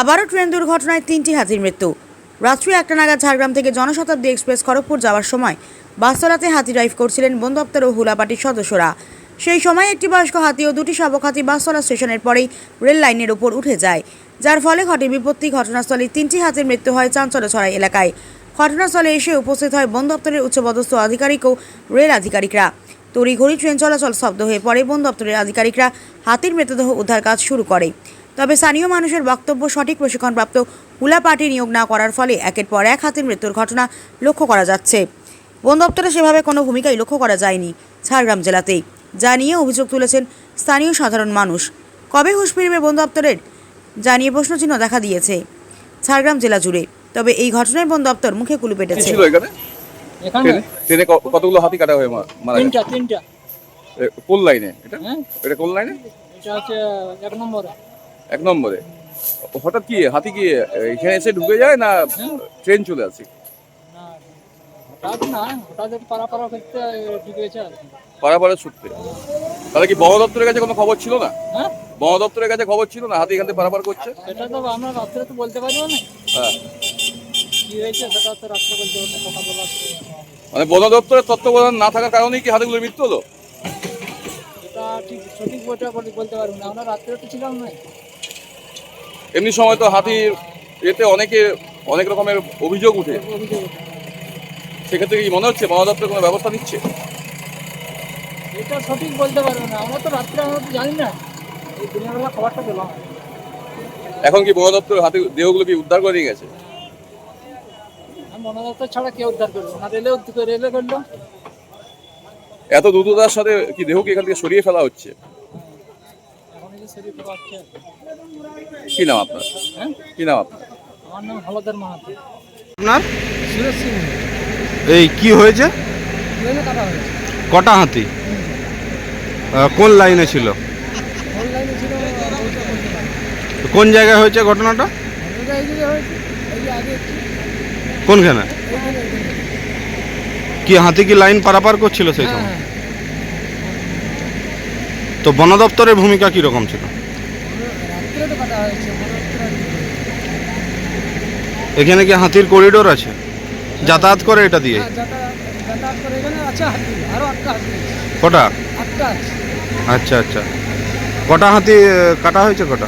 আবারও ট্রেন দুর্ঘটনায় তিনটি হাতির মৃত্যু রাত্রি একটা নাগাদ ঝাড়গ্রাম থেকে জনশতাব্দী এক্সপ্রেস খড়গপুর যাওয়ার সময় বাস চলাতে হাতি ড্রাইভ করছিলেন বন দপ্তর ও হুলাপাটির সদস্যরা সেই সময় একটি বয়স্ক হাতি ও দুটি শাবক হাতি চলা স্টেশনের পরেই রেল লাইনের ওপর উঠে যায় যার ফলে ঘটে বিপত্তি ঘটনাস্থলে তিনটি হাতির মৃত্যু হয় চাঞ্চল্য ছড়াই এলাকায় ঘটনাস্থলে এসে উপস্থিত হয় বন দপ্তরের উচ্চপদস্থ আধিকারিক ও রেল আধিকারিকরা তড়িঘড়ি ট্রেন চলাচল শব্দ হয়ে পড়ে বন দপ্তরের আধিকারিকরা হাতির মৃতদেহ উদ্ধার কাজ শুরু করে তবে স্থানীয় মানুষের বক্তব্য সঠিক প্রশিক্ষণপ্রাপ্ত হুলা পার্টি নিয়োগ না করার ফলে একের পর এক হাতের মৃত্যুর ঘটনা লক্ষ্য করা যাচ্ছে বন দপ্তরে সেভাবে কোনো ভূমিকাই লক্ষ্য করা যায়নি ঝাড়গ্রাম জেলাতেই যা নিয়ে অভিযোগ তুলেছেন স্থানীয় সাধারণ মানুষ কবে হুশ ফিরবে বন দপ্তরের যা নিয়ে প্রশ্নচিহ্ন দেখা দিয়েছে ঝাড়গ্রাম জেলা জুড়ে তবে এই ঘটনায় বন দপ্তর মুখে কুলু পেটেছে কতগুলো হাতি কাটা হয়ে মারা তিনটা তিনটা কোন লাইনে এটা হ্যাঁ। এটা কোন লাইনে এটা হচ্ছে এক নম্বরে এক নম্বরে হঠাৎ কি হাতি কি এখানে এসে ঢুকে যায় না ট্রেন চলে আসে পাড়াপাড়া ছুটতে তাহলে কি বন দপ্তরের কাছে কোনো খবর ছিল না হ্যাঁ? বন দপ্তরের কাছে খবর ছিল না হাতি এখান থেকে পারাপার করছে সেটা তো হ্যাঁ। রাত্রে বলতে না হ্যাঁ সেটা রাত্রে মানে বন দপ্তরের তত্ত্বাবধান না থাকার কারণেই কি হাতিগুলোর মৃত্যু হলো ঠিক সঠিক বলতে পারবো না আমরা রাত্রে তো ছিলাম না এমনি সময় তো হাতির এতে অনেকে অনেক রকমের অভিযোগ উঠে সেক্ষেত্রে কি মনে হচ্ছে বন দপ্তর কোনো ব্যবস্থা নিচ্ছে এটা সঠিক বলতে পারবো না আমরা তো রাত্রে আমরা তো জানি না এই দিনের খবরটা পেলাম এখন কি বন দপ্তর হাতে দেহগুলো কি উদ্ধার করে নিয়ে গেছে বন দপ্তর ছাড়া কে উদ্ধার করবে না রেলে রেলে করলো এত দ্রুততার সাথে কি দেহকে এখান থেকে সরিয়ে ফেলা হচ্ছে কি নাম আপনার হ্যাঁ? কি নাম আপনার আমার নাম হলদার মাহাতো আপনার এই কি হয়েছে কটা হাতি কোন লাইনে ছিল কোন জায়গায় হয়েছে ঘটনাটা কোনখানে কি হাতি কি লাইন পারাপার করছিল সেই হ্যাঁ, সময় হ্যাঁ। তো বন দপ্তরের ভূমিকা কীরকম ছিল এখানে কি হাতির করিডোর আছে যাতায়াত করে এটা দিয়ে হ্যাঁ, কটা আচ্ছা আচ্ছা কটা হাতি কাটা হয়েছে কটা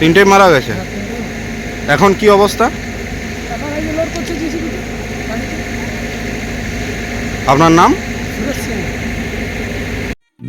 তিনটে মারা গেছে হ্যাঁ, এখন কি অবস্থা আপনার নাম